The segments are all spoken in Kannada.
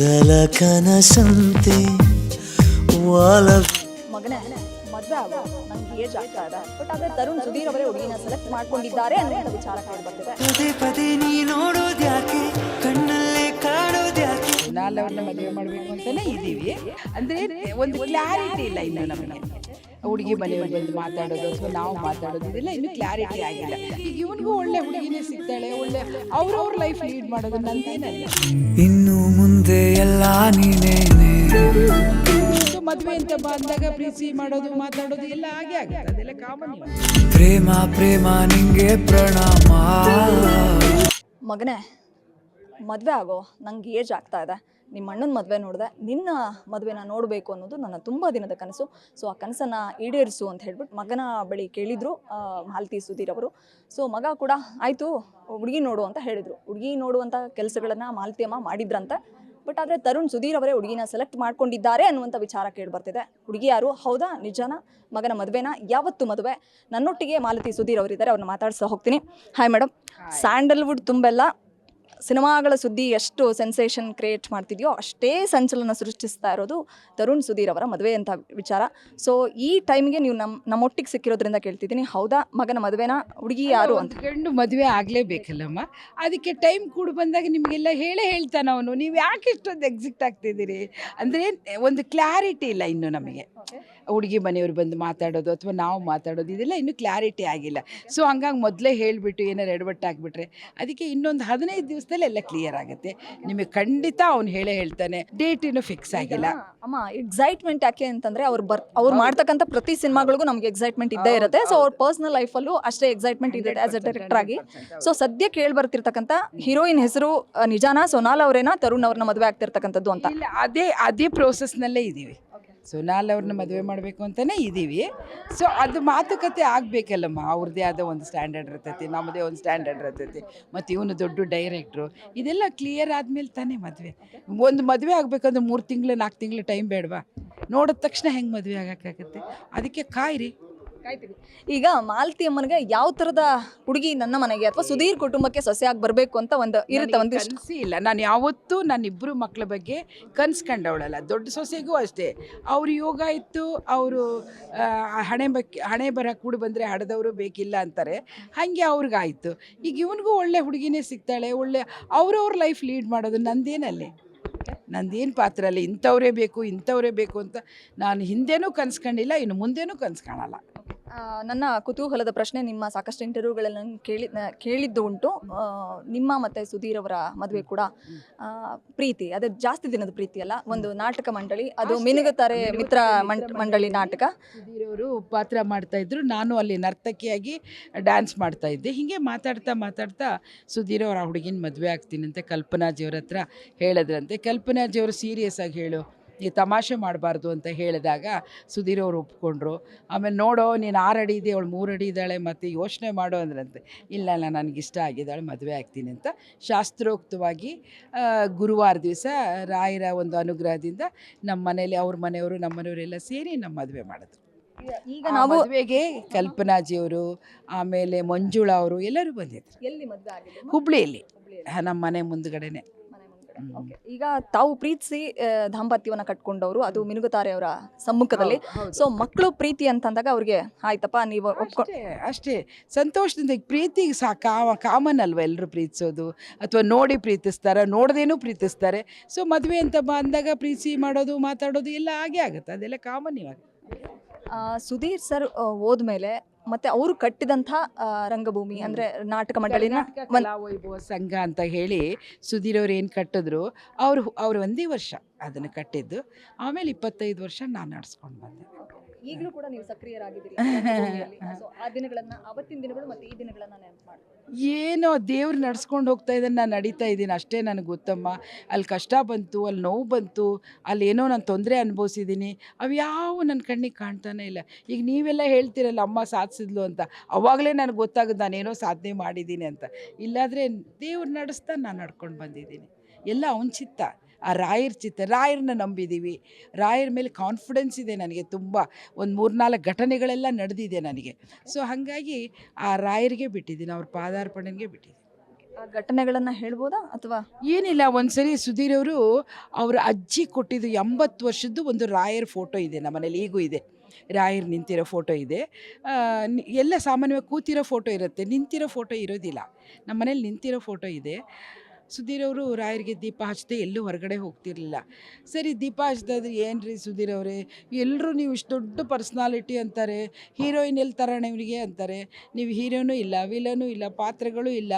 ಮೊದಲ ಕನಸಂತೆ ವಾಲ ಮಗನೇ ಮದ್ವೆ ಆಗೋ ನಂಗೆ ಏಜ್ ಆಗ್ತಾ ಇದೆ. ಬಟ್ ಆದ್ರೆ ತರುಣ್ ಸುಧೀರ್ ಅವರೇ ಹುಡುಗಿನ ಸೆಲೆಕ್ಟ್ ಮಾಡ್ಕೊಂಡಿದ್ದಾರೆ ಅನ್ನೋ ವಿಚಾರ ಕೇಳಿ ಬರ್ತಿದೆ. ಪದೇ ಪದೇ ನೀ ನೋಡೋದ್ಯಾಕೆ ಕಣ್ಣಲ್ಲೇ ಕಾಣೋದ್ಯಾಕೆ ಯಾಕೆ? ಅವ್ರನ್ನ ಮದುವೆ ಮಾಡಬೇಕು ಅಂತಾನೆ ಇದ್ದೀವಿ. ಅಂದ್ರೆ ಒಂದು ಕ್ಲಾರಿಟಿ ಇಲ್ಲ ಇನ್ನು ನಮಗೆ. ಹುಡುಗಿ ಮನೆಯವ್ರು ಬಂದು ಮಾತಾಡೋದು ಅಥವಾ ನಾವು ಮಾತಾಡೋದು ಇದೆಲ್ಲ ಇನ್ನೂ ಕ್ಲಾರಿಟಿ ಆಗಿಲ್ಲ. ಈಗ ಇವನಿಗೂ ಒಳ್ಳೆ ಹುಡುಗಿನೇ ಸಿಗ್ತಾಳೆ ಒಳ್ಳೆ ಅವ್ರವ್ರ ಲೈಫ್ ಲೀಡ್ ಮಾಡೋದು ನಂದೇನಲ್ಲ. ಇನ್ನು ಎಲ್ಲ ನೀನೇನೆ. ಮದುವೆ ಅಂತ ಬಂದಾಗ ಪ್ರೀತಿ ಮಾಡೋದು ಮಾತಾಡೋದು ಎಲ್ಲ ಹಾಗೆ ಆಗುತ್ತೆ. ಅದೆಲ್ಲ ಕಾಮನ್ ಪ್ರೇಮ ಪ್ರೇಮ ನಿಂಗೆ ಪ್ರಣಾಮ. ಮಗನೇ ಮದುವೆ ಆಗೋ ನಂಗೆ ಏಜ್ ಆಗ್ತಾ ಇದೆ. ನಿಮ್ಮ ಅಣ್ಣನ ಮದುವೆ ನೋಡಿದೆ ನಿನ್ನ ಮದುವೆನ ನೋಡಬೇಕು ಅನ್ನೋದು ನನ್ನ ತುಂಬ ದಿನದ ಕನಸು. ಸೊ ಆ ಕನಸನ್ನು ಈಡೇರಿಸು ಅಂತ ಹೇಳ್ಬಿಟ್ಟು ಮಗನ ಬಳಿ ಕೇಳಿದರು ಮಾಲತಿ ಸುಧೀರ್ ಅವರು. ಸೊ ಮಗ ಕೂಡ ಆಯಿತು ಹುಡುಗಿ ನೋಡು ಅಂತ ಹೇಳಿದರು. ಹುಡುಗಿ ನೋಡುವಂಥ ಕೆಲಸಗಳನ್ನು ಮಾಲತಿ ಅಮ್ಮ ಮಾಡಿದ್ರಂತೆ. ಬಟ್ ಆದರೆ ತರುಣ್ ಸುಧೀರ್ ಅವರೇ ಹುಡುಗಿನ ಸೆಲೆಕ್ಟ್ ಮಾಡ್ಕೊಂಡಿದ್ದಾರೆ ಅನ್ನುವಂಥ ವಿಚಾರ ಕೇಳಿ ಬರ್ತಿದೆ ಹುಡುಗಿ ಯಾರು? ಹೌದಾ? ನಿಜಾನ? ಮಗನ ಮದುವೆನ? ಯಾವತ್ತು ಮದುವೆ? ನನ್ನೊಟ್ಟಿಗೆ ಮಾಲತಿ ಸುಧೀರ್ ಅವರಿದ್ದಾರೆ ಅವ್ರನ್ನ ಮಾತಾಡ್ಸ ಹೋಗ್ತೀನಿ. ಹಾಯ್ ಮೇಡಮ್ ಸ್ಯಾಂಡಲ್ವುಡ್ ತುಂಬೆಲ್ಲ ಸಿನಿಮಾಗಳ ಸುದ್ದಿ ಎಷ್ಟು ಸೆನ್ಸೇಷನ್ ಕ್ರಿಯೇಟ್ ಮಾಡ್ತಿದೆಯೋ ಅಷ್ಟೇ ಸಂಚಲನ ಸೃಷ್ಟಿಸ್ತಾ ಇರೋದು ತರುಣ್ ಸುಧೀರ್ ಅವರ ಮದುವೆ ಅಂತ ವಿಚಾರ. ಸೊ ಈ ಟೈಮ್ಗೆ ನೀವು ನಮ್ಮ ನಮ್ಮೊಟ್ಟಿಗೆ ಸಿಕ್ಕಿರೋದ್ರಿಂದ ಕೇಳ್ತಿದ್ದೀನಿ. ಹೌದಾ? ಮಗನ ಮದುವೆನ? ಹುಡುಗಿ ಯಾರು ಅಂತ? ಗಂಡು ಮದುವೆ ಆಗಲೇಬೇಕಲ್ಲಮ್ಮ? ಅದಕ್ಕೆ ಟೈಮ್ ಕೂಡ ಬಂದಾಗ ನಿಮಗೆಲ್ಲ ಹೇಳೇ ಹೇಳ್ತಾನೆ ಅವನು. ನೀವು ಯಾಕೆ ಇಷ್ಟೊಂದು ಎಕ್ಸಿಕ್ಟ್ ಆಗ್ತಿದ್ದೀರಿ? ಅಂದರೆ ಒಂದು ಕ್ಲಾರಿಟಿ ಇಲ್ಲ ಇನ್ನು ನಮಗೆ. ಹುಡುಗಿ ಮನೆಯವ್ರು ಬಂದು ಮಾತಾಡೋದು ಅಥವಾ ನಾವು ಮಾತಾಡೋದು ಇದೆಲ್ಲ ಇನ್ನೂ ಕ್ಲಾರಿಟಿ ಆಗಿಲ್ಲ. ಸೊ ಹಂಗಾಗಿ ಮೊದಲೇ ಹೇಳಿಬಿಟ್ಟು ಏನಾರು ಎಡವಟ್ಟಾಗ್ಬಿಟ್ರೆ ಅದಕ್ಕೆ ಇನ್ನೊಂದು ಹದಿನೈದು ದಿವಸದಲ್ಲಿ ಎಲ್ಲ ಕ್ಲಿಯರ್ ಆಗುತ್ತೆ. ನಿಮಗೆ ಖಂಡಿತ ಅವ್ನು ಹೇಳೇ ಹೇಳ್ತಾನೆ ಡೇಟ್ ಇನ್ನೂ ಫಿಕ್ಸ್ ಆಗಿಲ್ಲ. ಅಮ್ಮ ಎಕ್ಸೈಟ್ಮೆಂಟ್ ಯಾಕೆ ಅಂತಂದ್ರೆ ಅವ್ರು ಬರ್ ಅವ್ರು ಮಾಡ್ತಕ್ಕಂಥ ಪ್ರತಿ ಸಿನಿಮಾಗಳಿಗೂ ನಮ್ಗೆ ಎಕ್ಸೈಟ್ಮೆಂಟ್ ಇದ್ದೇ ಇರುತ್ತೆ. ಸೊ ಅವ್ರ ಪರ್ಸನಲ್ ಲೈಫಲ್ಲೂ ಅಷ್ಟೇ ಎಕ್ಸೈಟ್ಮೆಂಟ್ ಇದೆ ಆಸ್ ಅ ಡೈರೆಕ್ಟರ್ ಆಗಿ. ಸೊ ಸದ್ಯ ಕೇಳಿ ಬರ್ತಿರ್ತಕ್ಕಂಥ ಹೀರೋಯಿನ್ ಹೆಸರು ನಿಜಾನ ಸೊನಾಲ್ ಅವರೇನಾ ತರುಣ್ ಅವ್ರನ್ನ ಮದುವೆ ಆಗ್ತಿರ್ತಕ್ಕಂಥದ್ದು ಅಂತ? ಅದೇ ಅದೇ ಪ್ರೋಸೆಸ್ನಲ್ಲೇ ಇದ್ದೀವಿ ಸೊನಾಲ್ ಅವ್ರನ್ನ ಮದುವೆ ಮಾಡಬೇಕು ಅಂತಲೇ ಇದ್ದೀವಿ ಸೊ ಅದು ಮಾತುಕತೆ ಆಗಬೇಕಲ್ಲಮ್ಮ. ಅವ್ರದ್ದೇ ಆದ ಒಂದು ಸ್ಟ್ಯಾಂಡರ್ಡ್ ಇರ್ತೈತಿ ನಮ್ಮದೇ ಒಂದು ಸ್ಟ್ಯಾಂಡರ್ಡ್ ಇರ್ತೈತಿ. ಮತ್ತು ಇವನು ದೊಡ್ಡ ಡೈರೆಕ್ಟ್ರು ಇದೆಲ್ಲ ಕ್ಲಿಯರ್ ಆದಮೇಲೆ ತಾನೇ ಮದುವೆ. ಒಂದು ಮದುವೆ ಆಗಬೇಕಂದ್ರೆ ಮೂರು ತಿಂಗಳು, ನಾಲ್ಕು ತಿಂಗಳು ಟೈಮ್ ಬೇಡವಾ? ನೋಡಿದ ತಕ್ಷಣ ಹೆಂಗೆ ಮದುವೆ ಆಗೋಕ್ಕಾಗತ್ತೆ ಅದಕ್ಕೆ ಕಾಯಿರಿ. ಈಗ ಮಾಲತಿ ಅಮ್ಮನಿಗೆ ಯಾವ ತರದ ಹುಡುಗಿ ನನ್ನ ಮನೆಗೆ ಅಥವಾ ಸುಧೀರ್ ಕುಟುಂಬಕ್ಕೆ ಸೊಸೆಯಾಗಿ ಬರಬೇಕು ಅಂತ ಒಂದು ಇರುತ್ತೆ ಒಂದು ಕನಸಿ ಇಲ್ಲ ನಾನು ಯಾವತ್ತೂ ನನ್ನ ಇಬ್ಬರು ಮಕ್ಕಳ ಬಗ್ಗೆ ಕನ್ಸ್ಕೊಂಡವಳಲ್ಲ. ದೊಡ್ಡ ಸೊಸೆಗೂ ಅಷ್ಟೇ. ಅವ್ರ ಯೋಗ ಇತ್ತು ಅವರು ಹಣೆ ಬಕ್ಕೆ ಹಣೆ ಬರ ಕೂಡ ಬಂದರೆ ಹಡದವರು ಬೇಕಿಲ್ಲ ಅಂತಾರೆ. ಹಾಗೆ ಅವ್ರಿಗಾಯಿತು. ಈಗ ಇವನಿಗೂ ಒಳ್ಳೆ ಹುಡುಗಿನೇ ಸಿಗ್ತಾಳೆ ಒಳ್ಳೆ ಅವ್ರವ್ರ ಲೈಫ್ ಲೀಡ್ ಮಾಡೋದು ನಂದೇನಲ್ಲಿ. ನಂದೇನು ಪಾತ್ರ ಅಲ್ಲ ಇಂಥವರೇ ಬೇಕು ಇಂಥವರೇ ಬೇಕು ಅಂತ ನಾನು ಹಿಂದೆನೂ ಕನ್ಸ್ಕೊಂಡಿಲ್ಲ ಇನ್ನು ಮುಂದೆನೂ ಕನ್ಸು ಕಾಣಲ್ಲ ಆ, ನನ್ನ ಕುತೂಹಲದ ಪ್ರಶ್ನೆ ನಿಮ್ಮ ಸಾಕಷ್ಟು ಇಂಟರ್ವ್ಯೂಗಳಲ್ಲಿ ನಾನು ಕೇಳಿ ಕೇಳಿದ್ದು ಉಂಟು. ನಿಮ್ಮ ಮತ್ತೆ ಸುಧೀರ್ ಅವರ ಮದುವೆ ಕೂಡ ಪ್ರೀತಿ ಅದೇ ಜಾಸ್ತಿ ದಿನದ ಪ್ರೀತಿ ಅಲ್ಲ ಒಂದು ನಾಟಕ ಮಂಡಳಿ ಅದು ಮಿನುಗುತ್ತಾರೆ ಮಿತ್ರ ಮಂಡ್- ಮಂಡಳಿ ನಾಟಕ. ಸುಧೀರವರು ಪಾತ್ರ ಮಾಡ್ತಾ ಇದ್ರು. ನಾನು ಅಲ್ಲಿ ನರ್ತಕಿಯಾಗಿ ಡ್ಯಾನ್ಸ್ ಮಾಡ್ತಾ ಇದ್ದೆ. ಹೀಗೆ ಮಾತಾಡ್ತಾ ಮಾತಾಡ್ತಾ ಸುಧೀರ್ ಅವರ ಹುಡುಗಿನ ಮದುವೆ ಆಗ್ತೀನಿ ಅಂತ ಕಲ್ಪನಾಜಿಯವ್ರ ಹತ್ರ ಹೇಳಿದ್ರಂತೆ. ಕಲ್ಪನಾಜಿಯವರು ಸೀರಿಯಸ್ ಆಗಿ ಹೇಳು ಈ ತಮಾಷೆ ಮಾಡಬಾರ್ದು ಅಂತ ಹೇಳಿದಾಗ ಸುಧೀರ್ ಅವರು ಒಪ್ಕೊಂಡ್ರು. ಆಮೇಲೆ ನೋಡೋ ನೀನು ಆರು ಅಡಿ ಇದೆ ಅವಳು ಮೂರು ಅಡಿ ಇದ್ದಾಳೆ ಮತ್ತು ಯೋಚನೆ ಮಾಡೋ ಅಂದ್ರಂತೆ. ಇಲ್ಲ ಇಲ್ಲ ನನಗಿಷ್ಟ ಆಗಿದ್ದಾಳೆ ಮದುವೆ ಆಗ್ತೀನಿ ಅಂತ. ಶಾಸ್ತ್ರೋಕ್ತವಾಗಿ ಗುರುವಾರ ದಿವಸ ರಾಯರ ಒಂದು ಅನುಗ್ರಹದಿಂದ ನಮ್ಮ ಮನೇಲಿ ಅವ್ರ ಮನೆಯವರು ನಮ್ಮ ಮನೆಯವರೆಲ್ಲ ಸೇರಿ ನಮ್ಮ ಮದುವೆ ಮಾಡಿದ್ರು. ಈಗ ನಾವು ಮದುವೆಗೆ ಕಲ್ಪನಾಜಿಯವರು ಆಮೇಲೆ ಮಂಜುಳಾ ಅವರು ಎಲ್ಲರೂ ಬಂದಿದ್ರು. ಎಲ್ಲಿ ಮದುವೆ ಆಗಿದೆ ಹುಬ್ಳಿಯಲ್ಲಿ ನಮ್ಮ ಮನೆ ಮುಂದ್ಗಡೆನೆ. ಈಗ ತಾವು ಪ್ರೀತಿಸಿ ದಾಂಪತ್ಯವನ್ನ ಕಟ್ಕೊಂಡವರು ಅದು ಮಿನುಗುತಾರೆ ಅವರ ಸಮ್ಮುಖದಲ್ಲಿ. ಸೊ ಮಕ್ಕಳು ಪ್ರೀತಿ ಅಂತಂದಾಗ ಅವ್ರಿಗೆ ಆಯ್ತಪ್ಪ ನೀವು ಒಪ್ಕೊಂಡು ಅಷ್ಟೇ ಅಷ್ಟೇ. ಸಂತೋಷದಿಂದ ಈಗ ಪ್ರೀತಿ ಸಾ ಕಾಮ ಕಾಮನ್ ಅಲ್ವಾ ಎಲ್ಲರೂ ಪ್ರೀತಿಸೋದು? ಅಥವಾ ನೋಡಿ ಪ್ರೀತಿಸ್ತಾರೆ ನೋಡದೇನೂ ಪ್ರೀತಿಸ್ತಾರೆ. ಸೊ ಮದುವೆ ಅಂತ ಬಂದಾಗ ಪ್ರೀತಿ ಮಾಡೋದು ಮಾತಾಡೋದು ಎಲ್ಲ ಹಾಗೆ ಆಗುತ್ತೆ. ಅದೆಲ್ಲ ಕಾಮನ್ ಇವಾಗ. ಸುಧೀರ್ ಸರ್ ಹೋದ್ಮೇಲೆ ಮತ್ತೆ ಅವರು ಕಟ್ಟಿದಂಥ ರಂಗಭೂಮಿ ಅಂದ್ರೆ ನಾಟಕ ಮಂಡಳಿನ ವೈಭವ ಸಂಘ ಅಂತ ಹೇಳಿ ಸುಧೀರ್ ಅವ್ರು ಏನು ಕಟ್ಟಿದ್ರು ಅವರು ಅವ್ರು ಒಂದೇ ವರ್ಷ ಅದನ್ನು ಕಟ್ಟಿದ್ದು. ಆಮೇಲೆ ಇಪ್ಪತ್ತೈದು ವರ್ಷ ನಾನು ನಡೆಸ್ಕೊಂಡು ಬಂದೆ. ಈಗಲೂ ಕೂಡ ನೀವು ಸಕ್ರಿಯರಾಗಿದ್ದೀರಿ ಆ ದಿನಗಳನ್ನ ಅವತ್ತಿನ ದಿನಗಳು ಮತ್ತೆ ಈ ದಿನಗಳನ್ನ ನೆನಪು ಮಾಡಿ ಏನೋ ದೇವ್ರು ನಡ್ಸ್ಕೊಂಡು ಹೋಗ್ತಾ ಇದ್ದಾನೆ ನಾನು ನಡೀತಾ ಇದ್ದೀನಿ ಅಷ್ಟೇ ನನಗೆ ಗೊತ್ತಮ್ಮ ಅಲ್ಲಿ ಕಷ್ಟ ಬಂತು ಅಲ್ಲಿ ನೋವು ಬಂತು ಅಲ್ಲಿ ಏನೋ ನಾನು ತೊಂದರೆ ಅನುಭವಿಸಿದ್ದೀನಿ ಅವು ಯಾವ ನನ್ನ ಕಣ್ಣಿಗೆ ಕಾಣ್ತಾನೆ ಇಲ್ಲ. ಈಗ ನೀವೆಲ್ಲ ಹೇಳ್ತೀರಲ್ಲ ಅಮ್ಮ ಸಾಧಿಸಿದ್ಲು ಅಂತ ಅವಾಗಲೇ ನನಗೆ ಗೊತ್ತಾಗುತ್ತೆ ನಾನೇನೋ ಸಾಧನೆ ಮಾಡಿದ್ದೀನಿ ಅಂತ. ಇಲ್ಲಾದರೆ ದೇವ್ರು ನಡೆಸ್ತಾ ನಾನು ನಡ್ಕೊಂಡು ಬಂದಿದ್ದೀನಿ. ಎಲ್ಲ ಅವನ ಚಿತ್ತ ಆ ರಾಯರ್ ಚಿತ್ರ ರಾಯರನ್ನ ನಂಬಿದ್ದೀವಿ ರಾಯರ ಮೇಲೆ ಕಾನ್ಫಿಡೆನ್ಸ್ ಇದೆ ನನಗೆ ತುಂಬ. ಒಂದು ಮೂರ್ನಾಲ್ಕು ಘಟನೆಗಳೆಲ್ಲ ನಡೆದಿದೆ ನನಗೆ. ಸೊ ಹಾಗಾಗಿ ಆ ರಾಯರಿಗೆ ಬಿಟ್ಟಿದ್ದೀನಿ ಅವ್ರ ಪಾದಾರ್ಪಣೆಗೆ ಬಿಟ್ಟಿದ್ದೀನಿ. ಆ ಘಟನೆಗಳನ್ನ ಹೇಳ್ಬೋದಾ ಅಥವಾ? ಏನಿಲ್ಲ ಒಂದ್ಸರಿ ಸುಧೀರ್ ಅವರು ಅವರ ಅಜ್ಜಿ ಕೊಟ್ಟಿದ್ದು ಎಂಬತ್ತು ವರ್ಷದ್ದು ಒಂದು ರಾಯರ್ ಫೋಟೋ ಇದೆ ನಮ್ಮನೇಲಿ ಈಗೂ ಇದೆ. ರಾಯರ್ ನಿಂತಿರೋ ಫೋಟೋ ಇದೆ. ಎಲ್ಲ ಸಾಮಾನ್ಯವಾಗಿ ಕೂತಿರೋ ಫೋಟೋ ಇರುತ್ತೆ ನಿಂತಿರೋ ಫೋಟೋ ಇರೋದಿಲ್ಲ. ನಮ್ಮನೇಲಿ ನಿಂತಿರೋ ಫೋಟೋ ಇದೆ. ಸುಧೀರ್ ಅವರು ರಾಯರಿಗೆ ದೀಪ ಹಚ್ಚದೆ ಎಲ್ಲೂ ಹೊರಗಡೆ ಹೋಗ್ತಿರ್ಲಿಲ್ಲ. ಸರಿ, ದೀಪ ಹಚ್ದಾದ್ರೆ ಏನು ರೀ ಸುಧೀರ್ ಅವರೇ? ಎಲ್ಲರೂ ನೀವು ಇಷ್ಟು ದೊಡ್ಡ ಪರ್ಸ್ನಾಲಿಟಿ ಅಂತಾರೆ, ಹೀರೋಯಿನ್ ಎಲ್ಲಿ ತರೋಣ ನಿಮಗೆ ಅಂತಾರೆ. ನೀವು ಹೀರೋನೂ ಇಲ್ಲ, ವಿಲನೂ ಇಲ್ಲ, ಪಾತ್ರಗಳು ಇಲ್ಲ.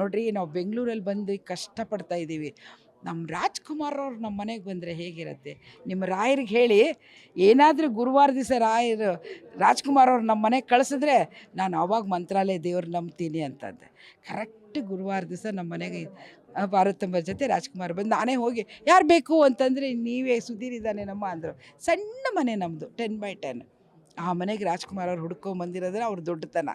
ನೋಡ್ರಿ, ನಾವು ಬೆಂಗಳೂರಲ್ಲಿ ಬಂದು ಕಷ್ಟಪಡ್ತಾ ಇದ್ದೀವಿ. ನಮ್ಮ ರಾಜ್ಕುಮಾರ್ ಅವ್ರು ನಮ್ಮ ಮನೆಗೆ ಬಂದರೆ ಹೇಗಿರುತ್ತೆ? ನಿಮ್ಮ ರಾಯರಿಗೆ ಹೇಳಿ, ಏನಾದರೂ ಗುರುವಾರ ದಿವಸ ರಾಯರು, ರಾಜ್ಕುಮಾರ್ ಅವ್ರು ನಮ್ಮ ಮನೆಗೆ ಕಳಿಸಿದ್ರೆ ನಾನು ಅವಾಗ ಮಂತ್ರಾಲಯ ದೇವ್ರು ನಂಬ್ತೀನಿ ಅಂತಂದೆ. ಕರೆಕ್ಟ್ ಗುರುವಾರ ದಿವಸ ನಮ್ಮ ಮನೆಗೆ ಭಾರತಂಬ ಜೊತೆ ರಾಜ್ಕುಮಾರ್ ಬಂದು, ನಾನೇ ಹೋಗಿ, ಯಾರು ಬೇಕು? ಅಂತಂದರೆ, ನೀವೇ, ಸುಧೀರ್ ಇದ್ದಾನೆ ನಮ್ಮ ಅಂದರು. ಸಣ್ಣ ಮನೆ ನಮ್ಮದು ಟೆನ್ ಬೈ ಟೆನ್ ಆ ಮನೆಗೆ ರಾಜ್ಕುಮಾರ್ ಅವ್ರು ಹುಡ್ಕೊಂಬಂದಿರೋದ್ರೆ ಅವ್ರ ದೊಡ್ಡತನ.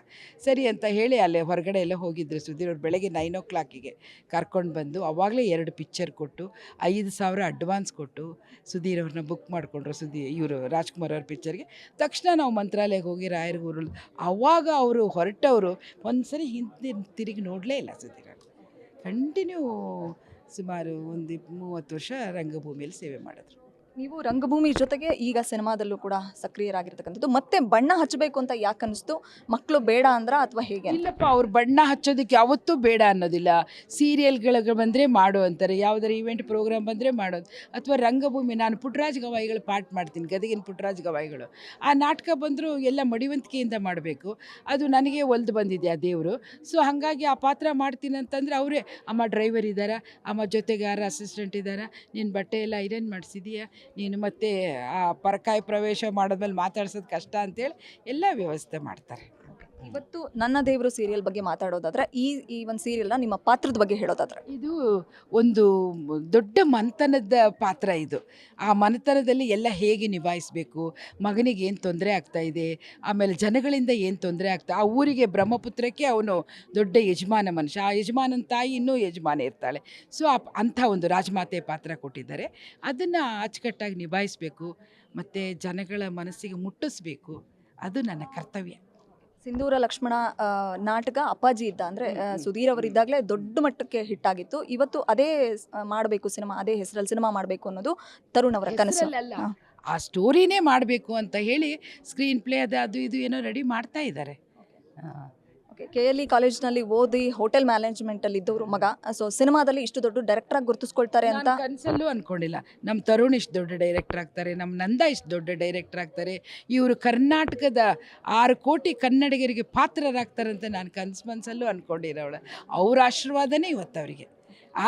ಸರಿ ಅಂತ ಹೇಳಿ ಅಲ್ಲೇ ಹೊರಗಡೆ ಎಲ್ಲ ಹೋಗಿದ್ರು ಸುಧೀರ್ ಅವ್ರು ಬೆಳಗ್ಗೆ ನೈನ್ ಓ ಕ್ಲಾಕಿಗೆ ಕರ್ಕೊಂಡು ಬಂದು ಅವಾಗಲೇ ಎರಡು ಪಿಕ್ಚರ್ ಕೊಟ್ಟು, ಐದು ಸಾವಿರ ಅಡ್ವಾನ್ಸ್ ಕೊಟ್ಟು ಸುಧೀರ್ ಅವ್ರನ್ನ ಬುಕ್ ಮಾಡಿಕೊಂಡ್ರು ಸುಧೀರ್ ಇವರು ರಾಜ್ಕುಮಾರ್ ಅವ್ರ ಪಿಕ್ಚರ್ಗೆ ತಕ್ಷಣ ನಾವು ಮಂತ್ರಾಲಯಕ್ಕೆ ಹೋಗಿ ರಾಯರ್ಗೂರು ಅವಾಗ ಅವರು ಹೊರಟವರು ಒಂದು ಸರಿ ಹಿಂದೆ ತಿರುಗಿ ನೋಡಲೇ ಇಲ್ಲ ಸುಧೀರ್ ಅವರು. ಕಂಟಿನ್ಯೂ ಸುಮಾರು ಒಂದು ಮೂವತ್ತು ವರ್ಷ ರಂಗಭೂಮಿಯಲ್ಲಿ ಸೇವೆ ಮಾಡಿದ್ರು. ನೀವು ರಂಗಭೂಮಿ ಜೊತೆಗೆ ಈಗ ಸಿನಿಮಾದಲ್ಲೂ ಕೂಡ ಸಕ್ರಿಯರಾಗಿರ್ತಕ್ಕಂಥದ್ದು. ಮತ್ತೆ ಬಣ್ಣ ಹಚ್ಚಬೇಕು ಅಂತ ಯಾಕೆ ಅನಿಸ್ತು ಮಕ್ಕಳು ಬೇಡ ಅಂದ್ರ ಅಥವಾ ಹೇಗೆ ಇಲ್ಲಪ್ಪ, ಅವ್ರು ಬಣ್ಣ ಹಚ್ಚೋದಕ್ಕೆ ಯಾವತ್ತೂ ಬೇಡ ಅನ್ನೋದಿಲ್ಲ. ಸೀರಿಯಲ್ಗಳಿಗೆ ಬಂದರೆ ಮಾಡು ಅಂತಾರೆ. ಯಾವುದಾರ ಈವೆಂಟ್ ಪ್ರೋಗ್ರಾಮ್ ಬಂದರೆ ಮಾಡೋದು ಅಥವಾ ರಂಗಭೂಮಿ, ನಾನು ಪುಟ್ಟರಾಜ್ ಗವಾಯಿಗಳು ಪಾಠ ಮಾಡ್ತೀನಿ, ಗದಗಿನ ಪುಟ್ಟರಾಜ್ ಗವಾಯಿಗಳು. ಆ ನಾಟಕ ಬಂದರೂ ಎಲ್ಲ ಮಡಿವಂತಿಕೆಯಿಂದ ಮಾಡಬೇಕು. ಅದು ನನಗೆ ಒಲ್ದು ಬಂದಿದೆ ಆ ದೇವರು. ಸೊ ಹಾಗಾಗಿ ಆ ಪಾತ್ರ ಮಾಡ್ತೀನಿ ಅಂತಂದರೆ ಅವರೇ, ಅಮ್ಮ ಡ್ರೈವರ್ ಇದ್ದಾರಾ? ಅಮ್ಮ ಜೊತೆಗೆ ಯಾರು ಅಸಿಸ್ಟೆಂಟ್ ಇದ್ದಾರಾ? ನೀನು ಬಟ್ಟೆ ಎಲ್ಲ ಐರನ್ ಮಾಡಿಸಿದೀಯಾ? ನೀನು ಮತ್ತೆ ಆ ಪರಕಾಯಿ ಪ್ರವೇಶ ಮಾಡಿದ್ಮೇಲೆ ಮಾತಾಡ್ಸೋದು ಕಷ್ಟ ಅಂತೇಳಿ ಎಲ್ಲ ವ್ಯವಸ್ಥೆ ಮಾಡ್ತಾರೆ. ಇವತ್ತು ನನ್ನ ದೇವರು ಸೀರಿಯಲ್ ಬಗ್ಗೆ ಮಾತಾಡೋದಾದ್ರೆ ಈ ಈ ಒಂದು ಸೀರಿಯಲ್ನ ನಿಮ್ಮ ಪಾತ್ರದ ಬಗ್ಗೆ ಹೇಳೋದಾದ್ರೆ. ಇದು ಒಂದು ದೊಡ್ಡ ಮನೆತನದ ಪಾತ್ರ ಇದು. ಆ ಮನೆತನದಲ್ಲಿ ಎಲ್ಲ ಹೇಗೆ ನಿಭಾಯಿಸಬೇಕು ಮಗನಿಗೆ ಏನು ತೊಂದರೆ ಆಗ್ತಾ ಇದೆ ಆಮೇಲೆ ಜನಗಳಿಂದ ಏನು ತೊಂದರೆ ಆಗ್ತಾ ಆ ಊರಿಗೆ ಬ್ರಹ್ಮಪುತ್ರಕ್ಕೆ ಅವನು ದೊಡ್ಡ ಯಜಮಾನ ಮನುಷ್ಯ. ಆ ಯಜಮಾನನ ತಾಯಿ ಇನ್ನೂ ಯಜಮಾನ ಇರ್ತಾಳೆ. ಸೊ ಆ ಅಂಥ ಒಂದು ರಾಜಮಾತೆ ಪಾತ್ರ ಕೊಟ್ಟಿದ್ದಾರೆ. ಅದನ್ನು ಅಚ್ಚುಕಟ್ಟಾಗಿ ನಿಭಾಯಿಸಬೇಕು ಮತ್ತು ಜನಗಳ ಮನಸ್ಸಿಗೆ ಮುಟ್ಟಿಸ್ಬೇಕು ಅದು ನನ್ನ ಕರ್ತವ್ಯ. ಸಿಂಧೂರ ಲಕ್ಷ್ಮಣ ನಾಟಕ ಅಪ್ಪಾಜಿ ಇದ್ದ. ಅಂದ್ರೆ ಸುಧೀರ್ ಅವರಿದ್ದಾಗಲೇ ದೊಡ್ಡ ಮಟ್ಟಕ್ಕೆ ಹಿಟ್ ಆಗಿತ್ತು. ಇವತ್ತು ಅದೇ ಮಾಡಬೇಕು ಸಿನಿಮಾ ಅದೇ ಹೆಸರಲ್ಲಿ ಸಿನಿಮಾ ಮಾಡಬೇಕು ಅನ್ನೋದು ತರುಣ್ ಅವರ ಕನಸು. ಆ ಸ್ಟೋರಿನೇ ಮಾಡಬೇಕು ಅಂತ ಹೇಳಿ ಸ್ಕ್ರೀನ್ ಪ್ಲೇ ಅದು ಅದು ಇದು ಏನೋ ರೆಡಿ ಮಾಡ್ತಾ ಇದ್ದಾರೆ. ಕೆ ಎಲ್ ಇ ಕಾಲೇಜ್ನಲ್ಲಿ ಓದಿ ಹೋಟೆಲ್ ಮ್ಯಾನೇಜ್ಮೆಂಟ್ ಅಲ್ಲಿ ಇದ್ದವರು ಮಗ. ಸೊ ಸಿನಿಮಾದಲ್ಲಿ ಇಷ್ಟು ದೊಡ್ಡ ಡೈರೆಕ್ಟರ್ ಆಗಿ ಗುರುತಿಸ್ಕೊಳ್ತಾರೆ ಅಂತ ನಾನು ಕನಸಲ್ಲೂ ಅನ್ಕೊಂಡಿಲ್ಲ. ನಮ್ಮ ತರುಣ್ ಇಷ್ಟು ದೊಡ್ಡ ಡೈರೆಕ್ಟರ್ ಆಗ್ತಾರೆ ನಮ್ಮ ನಂದ ಇಷ್ಟು ದೊಡ್ಡ ಡೈರೆಕ್ಟರ್ ಆಗ್ತಾರೆ. ಇವರು ಕರ್ನಾಟಕದ ಆರು ಕೋಟಿ ಕನ್ನಡಿಗರಿಗೆ ಪಾತ್ರರಾಗ್ತಾರಂತ ನಾನು ಕನ್ಸು ಮನಸ್ಸಲ್ಲೂ ಅಂದ್ಕೊಂಡಿರೋವಳ ಅವ್ರ ಆಶೀರ್ವಾದನೇ ಇವತ್ತು ಅವರಿಗೆ.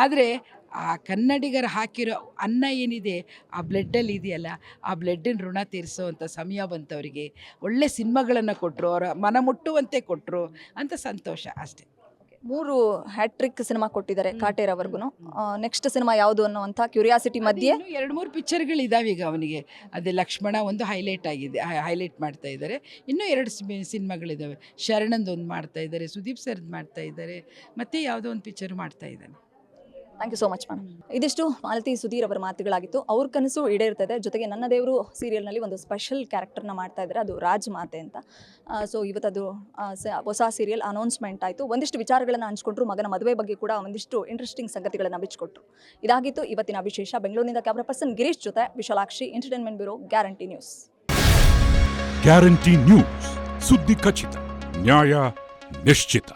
ಆದರೆ ಆ ಕನ್ನಡಿಗರು ಹಾಕಿರೋ ಅನ್ನ ಏನಿದೆ? ಆ ಬ್ಲಡ್ಡಲ್ಲಿ ಇದೆಯಲ್ಲ ಆ ಬ್ಲಡ್ಡಿನ ಋಣ ತೀರಿಸೋವಂಥ ಸಮಯ ಬಂತವರಿಗೆ. ಒಳ್ಳೆ ಸಿನಿಮಾಗಳನ್ನು ಕೊಟ್ಟರು ಅವರ ಮನ ಮುಟ್ಟುವಂತೆ ಕೊಟ್ಟರು ಅಂತ ಸಂತೋಷ ಅಷ್ಟೇ. ಮೂರು ಹ್ಯಾಟ್ರಿಕ್ ಸಿನಿಮಾ ಕೊಟ್ಟಿದ್ದಾರೆ. ಕಾಟೇರ್ ಅವ್ರಿಗೂ ನೆಕ್ಸ್ಟ್ ಸಿನಿಮಾ ಯಾವುದು ಅನ್ನುವಂಥ ಕ್ಯೂರಿಯಾಸಿಟಿ ಮಧ್ಯೆ? ಎರಡು ಮೂರು ಪಿಕ್ಚರ್ಗಳು ಇದಾವೆ ಈಗ ಅವನಿಗೆ. ಅದೇ ಲಕ್ಷ್ಮಣ ಒಂದು ಹೈಲೈಟ್ ಆಗಿದೆ ಹೈಲೈಟ್ ಮಾಡ್ತಾ ಇದ್ದಾರೆ. ಇನ್ನೂ ಎರಡು ಸಿನಿಮಾಗಳಿದ್ದಾವೆ ಶರಣಂದು ಒಂದು ಮಾಡ್ತಾ ಇದ್ದಾರೆ ಸುದೀಪ್ ಸರ್ದು ಮಾಡ್ತಾ ಇದ್ದಾರೆ. ಮತ್ತು ಯಾವುದೋ ಒಂದು ಪಿಕ್ಚರ್ ಮಾಡ್ತಾ ಇದ್ದಾನೆ. Thank you so much ma'am ಇದಿಷ್ಟು ಮಾಲತಿ ಸುಧೀರ್ ಅವರ ಮಾತುಗಳಾಗಿತ್ತು. ಅವ್ರ ಕನಸು ಈಡೇರ್ತದೆ. ಜೊತೆಗೆ ನನ್ನ ದೇವರು ಸೀರಿಯಲ್ನಲ್ಲಿ ಒಂದು ಸ್ಪೆಷಲ್ ಕ್ಯಾರೆಕ್ಟರ್ನ ಮಾಡ್ತಾ ಇದ್ದಾರೆ ಅದು ರಾಜ್ ಮಾತೆ ಅಂತ. ಸೊ ಇವತ್ತದು ಹೊಸ ಸೀರಿಯಲ್ ಅನೌನ್ಸ್ಮೆಂಟ್ ಆಯಿತು. ಒಂದಿಷ್ಟು ವಿಚಾರಗಳನ್ನು ಹಂಚ್ಕೊಂಡ್ರು ಮಗನ ಮದುವೆ ಬಗ್ಗೆ ಕೂಡ ಒಂದಿಷ್ಟು ಇಂಟ್ರೆಸ್ಟಿಂಗ್ ಸಂಗತಿಗಳನ್ನು ಬಿಚ್ಚಿಕೊಟ್ರು ಇದಾಗಿತ್ತು ಇವತ್ತಿನ ವಿಶೇಷ. ಬೆಂಗಳೂರಿನಿಂದ ಕ್ಯಾಮ್ರಾ ಪರ್ಸನ್ ಗಿರೀಶ್ ಜೊತೆ Vishalakshi entertainment bureau guarantee news guarantee news ಸುದ್ದಿ ಖಚಿತ, ನ್ಯಾಯ ನಿಶ್ಚಿತ.